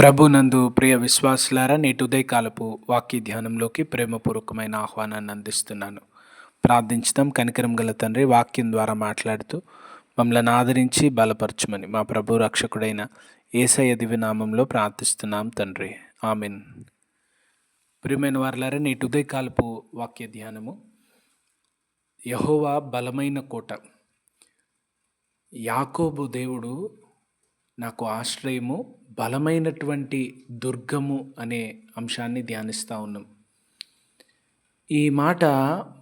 ప్రభునందు ప్రియ విశ్వాసులారా నేటి ఉదయకాలపు వాక్య ధ్యానంలోకి ప్రేమపూర్వకమైన ఆహ్వానాన్ని అందిస్తున్నాను. ప్రార్థించడం కనికరం గల తండ్రి వాక్యం ద్వారా మాట్లాడుతూ మమ్మల్ని ఆదరించి బలపరచుమని మా ప్రభు రక్షకుడైన ఏసయ దివి నామంలో ప్రార్థిస్తున్నాం తండ్రి. ఆమెన్. ప్రియమైన వారులారా నేటి ఉదయకాలపు వాక్య ధ్యానము యహోవా బలమైన కోట. యాకోబు దేవుడు నాకు ఆశ్రయము బలమైనటువంటి దుర్గము అనే అంశాన్ని ధ్యానిస్తూ ఉన్నాం. ఈ మాట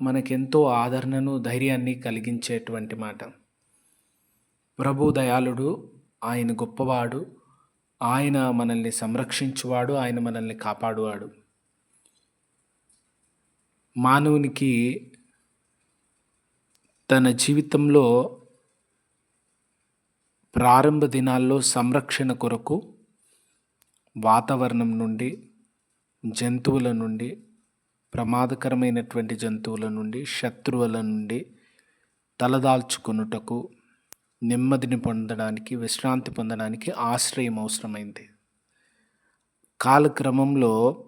మనకెంతో ఆదరణను ధైర్యాన్ని కలిగించేటువంటి మాట. ప్రభు దయాళుడు ఆయన గొప్పవాడు ఆయన మనల్ని సంరక్షించువాడు ఆయన మనల్ని కాపాడువాడు. మానవునికి తన జీవితంలో ప్రారంభ దినాల్లో సంరక్షణ కొరకు వాతావరణం నుండి జంతువుల నుండి ప్రమాదకరమైనటువంటి జంతువుల నుండి శత్రువుల నుండి తలదాల్చుకొనుటకు నెమ్మదిని పొందడానికి విశ్రాంతి పొందడానికి ఆశ్రయం అవసరమైంది. కాలక్రమంలో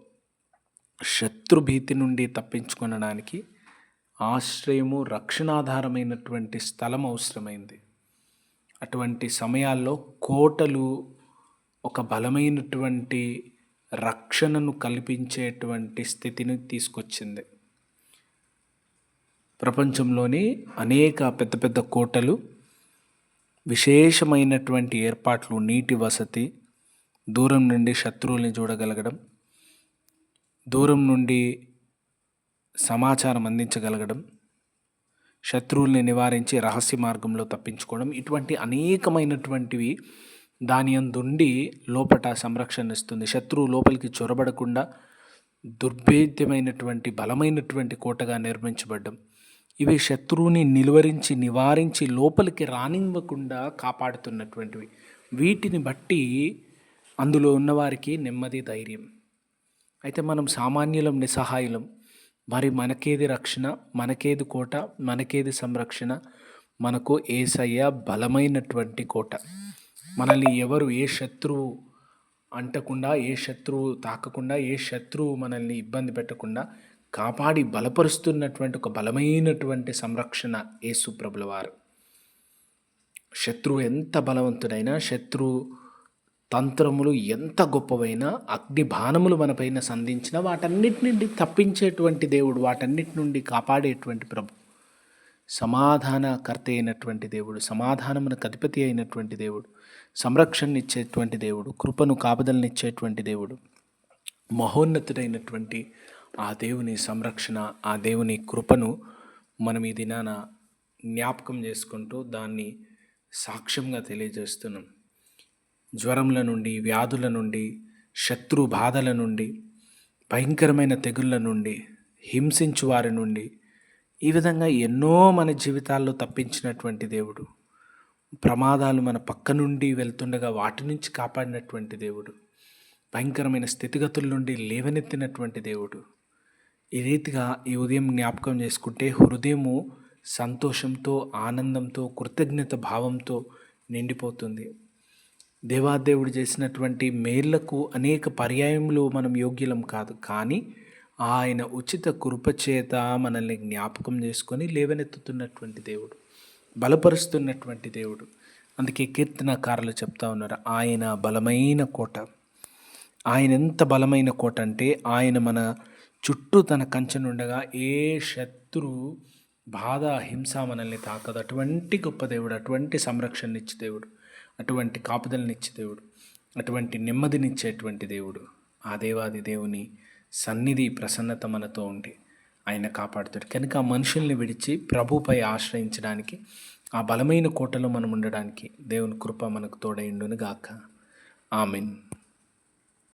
శత్రుభీతి నుండి తప్పించుకొనడానికి ఆశ్రయము రక్షణాధారమైనటువంటి స్థలం అవసరమైంది. అటువంటి సమయాల్లో కోటలు ఒక బలమైనటువంటి రక్షణను కల్పించేటువంటి స్థితిని తీసుకొచ్చింది. ప్రపంచంలోని అనేక పెద్ద పెద్ద కోటలు విశేషమైనటువంటి ఏర్పాట్లు నీటి వసతి దూరం నుండి శత్రువుల్ని చూడగలగడం దూరం నుండి సమాచారం అందించగలగడం శత్రువుల్ని నివారించి రహస్య మార్గంలో తప్పించుకోవడం ఇటువంటి అనేకమైనటువంటివి దాని అందుండి లోపట సంరక్షణ ఇస్తుంది. శత్రువు లోపలికి చొరబడకుండా దుర్భేద్యమైనటువంటి బలమైనటువంటి కోటగా నిర్మించబడ్డం. ఇవి శత్రువుని నిలువరించి నివారించి లోపలికి రానివ్వకుండా కాపాడుతున్నటువంటివి. వీటిని బట్టి అందులో ఉన్నవారికి నెమ్మది ధైర్యం. అయితే మనం సామాన్యులం నిస్సహాయులం మరి మనకేది రక్షణ మనకేది కోట మనకేది సంరక్షణ? మనకు ఏసయ్య బలమైనటువంటి కోట. మనల్ని ఎవరు ఏ శత్రువు అంటకుండా ఏ శత్రువు తాకకుండా ఏ శత్రువు మనల్ని ఇబ్బంది పెట్టకుండా కాపాడి బలపరుస్తున్నటువంటి ఒక బలమైనటువంటి సంరక్షణ యేసు వారు శత్రువు ఎంత బలవంతుడైనా శత్రువు తంత్రములు ఎంత గొప్పవైనా అగ్ని బాణములు మనపైన సంధించిన వాటన్నిటి నుండి తప్పించేటువంటి దేవుడు వాటన్నిటి నుండి కాపాడేటువంటి ప్రభు. సమాధానకర్త అయినటువంటి దేవుడు సమాధానమునకు అధిపతి అయినటువంటి దేవుడు సంరక్షణనిచ్చేటువంటి దేవుడు కృపను కాపుదలనిచ్చేటువంటి దేవుడు మహోన్నతుడైనటువంటి ఆ దేవుని సంరక్షణ ఆ దేవుని కృపను మనం ఈ దినాన జ్ఞాపకం చేసుకుంటూ దాన్ని సాక్ష్యంగా తెలియజేస్తున్నాం. జ్వరముల నుండి వ్యాధుల నుండి శత్రు బాధల నుండి భయంకరమైన తెగుళ్ళ నుండి హింసించు వారి నుండి ఈ విధంగా ఎన్నో మన జీవితాల్లో తప్పించినటువంటి దేవుడు. ప్రమాదాలు మన పక్క నుండి వెళ్తుండగా వాటి నుంచి కాపాడినటువంటి దేవుడు. భయంకరమైన స్థితిగతుల నుండి లేవనెత్తినటువంటి దేవుడు. ఈ రీతిగా ఈ ఉదయం జ్ఞాపకం చేసుకుంటే హృదయము సంతోషంతో ఆనందంతో కృతజ్ఞత భావంతో నిండిపోతుంది. దేవాదేవుడు చేసినటువంటి మేళ్ళకు అనేక పర్యాయములు మనం యోగ్యులం కాదు. కానీ ఆయన ఉచిత కృపచేత మనల్ని జ్ఞాపకం చేసుకొని లేవనెత్తుతున్నటువంటి దేవుడు బలపరుస్తున్నటువంటి దేవుడు. అందుకే కీర్తనకారులు చెప్తా ఉన్నారు ఆయన బలమైన కోట. ఆయన ఎంత బలమైన కోట అంటే ఆయన మన చుట్టూ తన కంచెనుండగా ఏ శత్రు బాధ హింస మనల్ని తాకదు. అటువంటి గొప్ప దేవుడు అటువంటి సంరక్షణ ఇచ్చే దేవుడు. అటువంటి కాపుదలనిచ్చే దేవుడు అటువంటి నెమ్మదినిచ్చేటువంటి దేవుడు ఆ దేవాది దేవుని సన్నిధి ప్రసన్నత మనతో ఉండి ఆయన కాపాడుతాడు. కనుక ఆ మనుషుల్ని విడిచి ప్రభుపై ఆశ్రయించడానికి ఆ బలమైన కోటలో మనం ఉండడానికి దేవుని కృప మనకు తోడైండును గాక ఆమెన్.